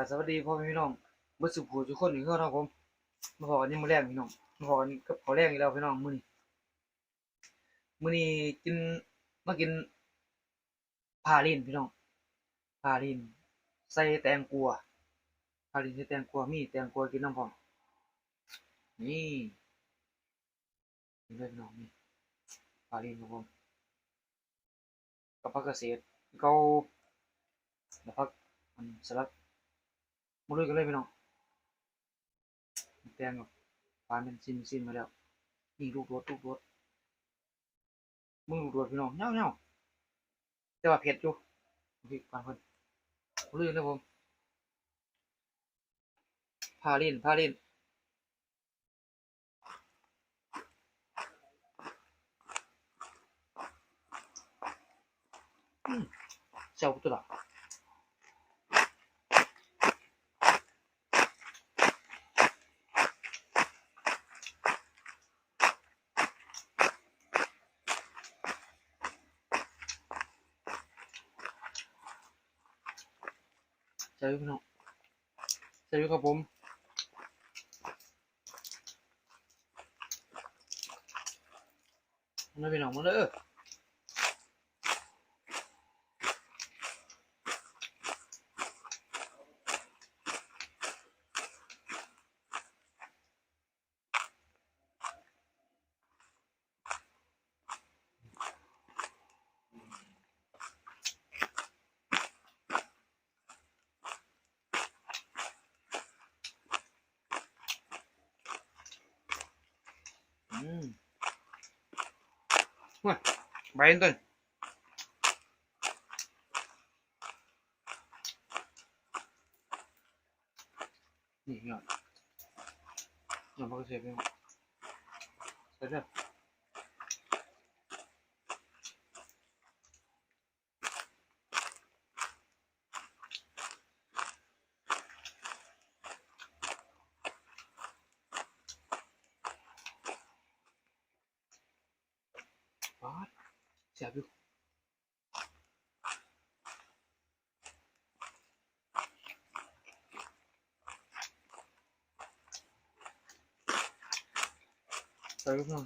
กับสวัสดีพ่อแม่พี่น้องเมื่อสุขผูทุกคนอีกแล้วนะครับผมมาพอกันนี่มือแรกพี่น้องมาพอกันกับข้าวแรกอีกแล้วพี่น้องมื้อนี้มื้อนี้กินมากินพาลินพี่น้องพาลินใส่แตงกวาพาลินใส่แตงกวามีแตงกวากินน้ำพอมนี่นี่เลยพี่น้องนี่พาลินครับผมกับผักเกษตรเกาแล้วพักมันสลัด มาลุยกันเลยพี่น้องแตงกับปลาเป็นซิมซิมมาแล้วนี่ลูกรสลูกรสมึงลูกรสพี่น้องเน่าเน่าแต่ว่าเผ็ดอยู่พี่ปลาเพิ่นมาลุยกันเลยผมพาลินพาลินเจ้าตัวละ ใช่พี่น้องใช่ครับผมมาพี่น้องมาเลยอืม ว้าใบต้นนี่ยอดยอดพักเสียไปหมดใส่เด้อป๊าดเสียบอยู่ ใส่ลูกน้อ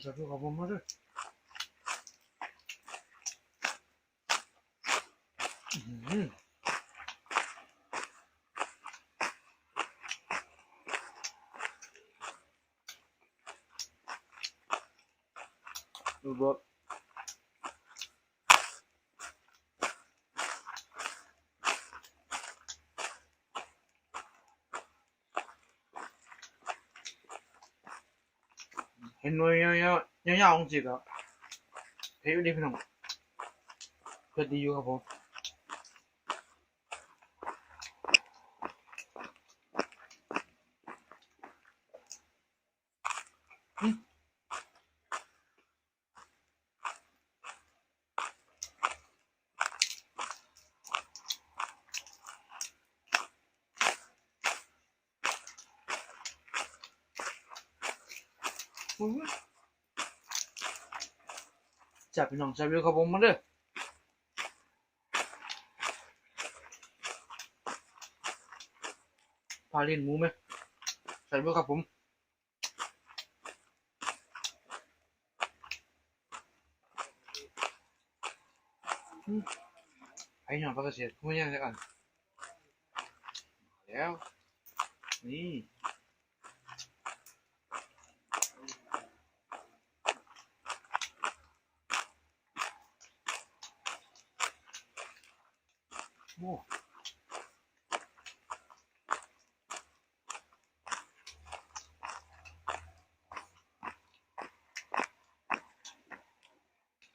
能要要要要红几个？还有那边了吗？这第一个不？ จับพี่น้องจับเรือครับผมมาเด้อพาเล่นหมูไหมใส่เรือครับผมไอ้หน่อยพักเกษตรไม่ยังไงกันแล้วนี่ โอ้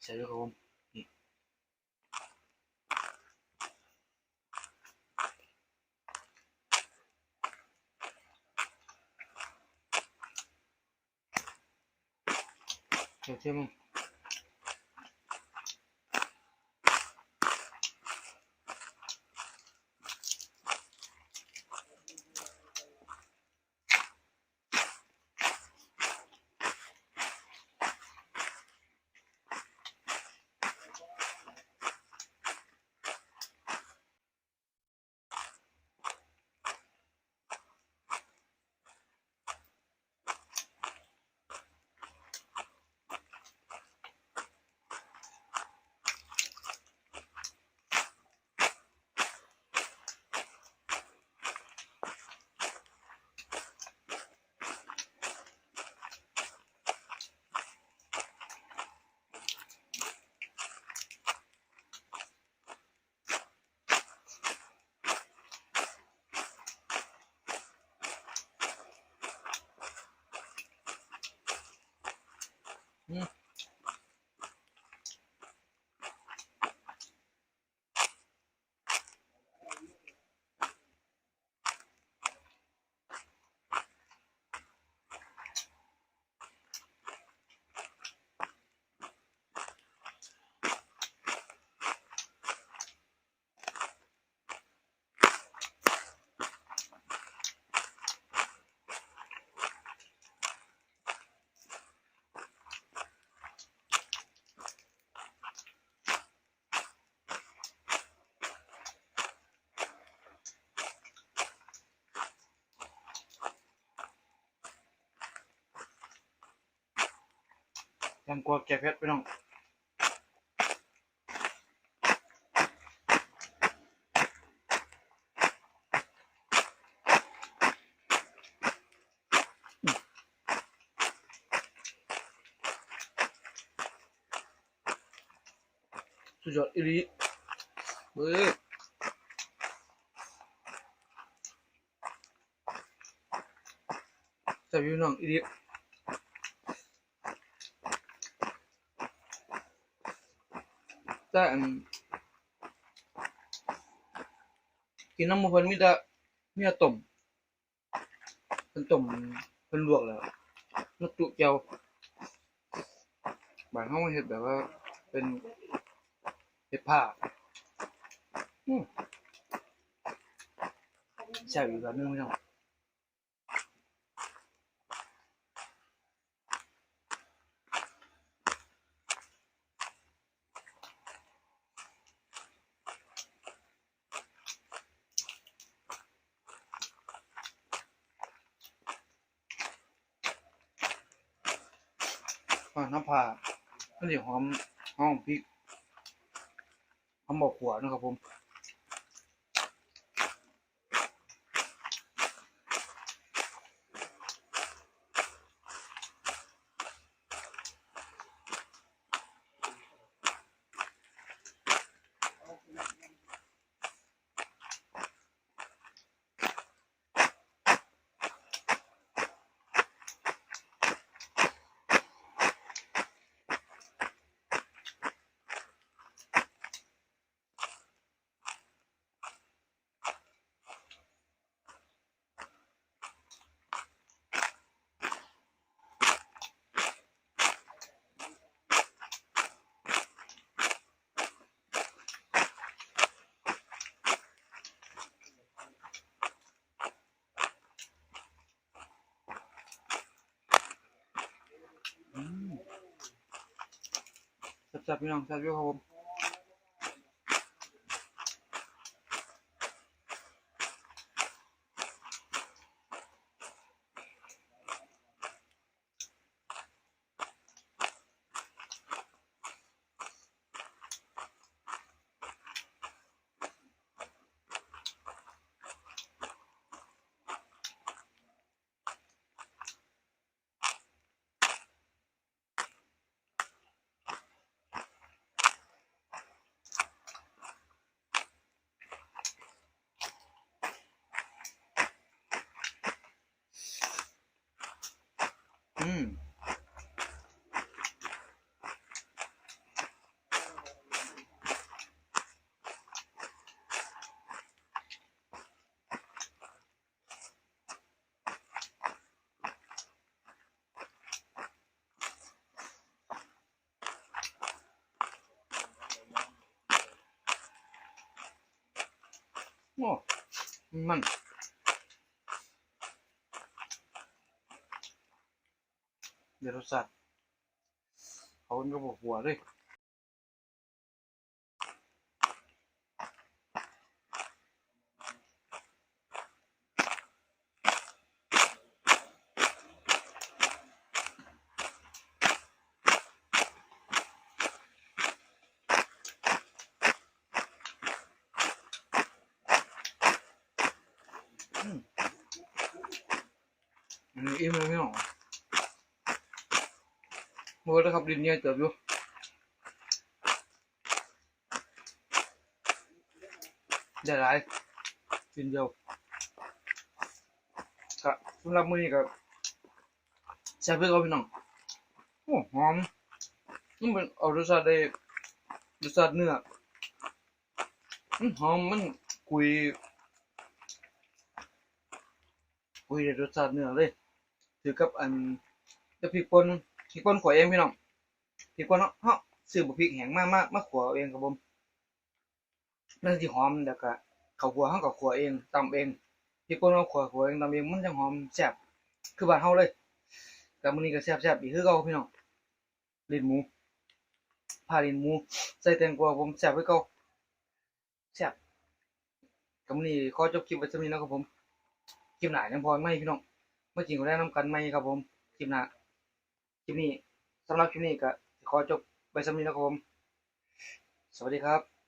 ใส่ด้ว ยครับผมนี่เดี๋ยวเชื่อมึงแตงกวาแกเผ็ดพี่น้องสุดยอดอีหลีเบ้อแต่พี่น้องอีห แต่กินน้ำมันเพิ่นมีแต่มีแต่ต้มเพิ่นต้มเพิ่นลวกแล้วแล้วตุแก้วบางเฮามาเฮ็ดแบบว่าเป็นเห็ดผ้าอืมแซ่บอีกแบบนึงพี่น้อง อ่าน้ำผ่ามันสิหอมหอมพริกหอมบอกหัวนะครับผม อืม แโอ้มันเดี๋ยวรสชาติเขาเป็นกระบอกหัวเลย นนี้อิ่มเลยพี่น้องมือนะครับดินเนี่ยเติบอยู่ได้หลายดินเดียวก็สำหรับมื้อนี้ก็แซ่บเพื่อเอาพี่น้องโอ้หอมมันเป็นเอารสชาติได้รสชาติเนื้อมันหอมมันกุยกุยได้ร ถือกับอันจะพริกป่นพริกป่นขวเองพี่น้องพริกป่นเนาะเฮาซื้อบ่พริกแห้งมามามาขวเอาเองครับผมมันสิหอมแล้วก็ข้าวคั่วเฮาก็ขัวเองตำเองพริกป่นเฮาขัวขัวเองตำเองมันจังหอมแซ่บคือบ้านเฮาเลยก็มื้อนี้ก็แซ่บๆอีกคือเก่าพี่น้องลิ้นหมูผ่าลิ้นหมูใส่แตงกวาผมแซ่บคือเก่าแซ่บก็มื้อนี้ขอจบคลิปไว้ส่นี้นะครับผมคลิปหน้ายังพอไหมพี่น้อง มื่อจริงก็ได้นํกันไหมครับผมคลิปหน้าคลิปนี้สำหรับคลิปนี้ก็ขอจบไปสำนี้นะครับผม สวัสดีครับ